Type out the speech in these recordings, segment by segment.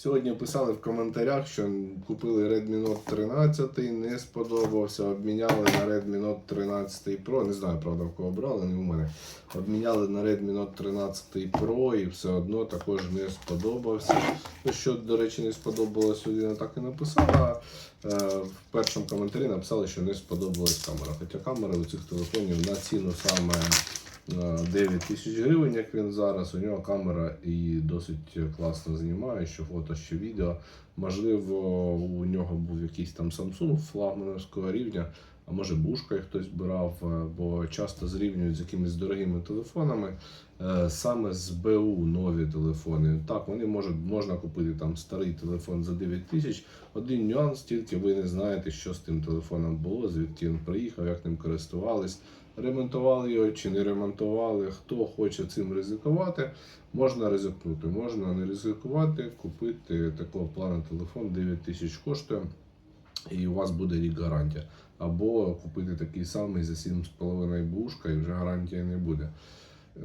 Сьогодні писали в коментарях, що купили Redmi Note 13, не сподобався, обміняли на Redmi Note 13 Pro. Не знаю, правда, в кого брали, не у мене. Обміняли на Redmi Note 13 Pro і все одно також не сподобався. Ну, що, до речі, не сподобалось, людина так і написала. Е, В першому коментарі написали, що не сподобалась камера. Хоча камери у цих телефонів на ціну саме 9 тисяч гривень, як він зараз. У нього камера і досить класно знімає, що фото, що відео. Можливо, у нього був якийсь там Samsung флагмановського рівня, а може бушкою хтось брав, е, бо часто зрівнюють з якимись дорогими телефонами. е, Саме з БУ нові телефони. Так, вони можуть можна купити там старий телефон за 9 тисяч. Один нюанс, тільки ви не знаєте, що з тим телефоном було, звідки він приїхав, як ним користувались, ремонтували його чи не ремонтували. Хто хоче цим ризикувати, можна ризикнути. Можна не ризикувати, купити такого плану телефон 9 тисяч коштує, і у вас буде рік гарантія. Або купити такий самий за 7,5 бушка і вже гарантії не буде.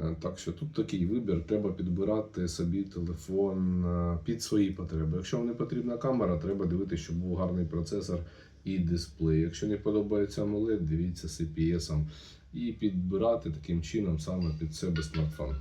Е, Так що тут такий вибір, треба підбирати собі телефон е, під свої потреби. Якщо вам не потрібна камера, треба дивитися, щоб був гарний процесор і дисплей. Якщо не подобається AMOLED, дивіться CPS і підбирати таким чином саме під себе смартфон.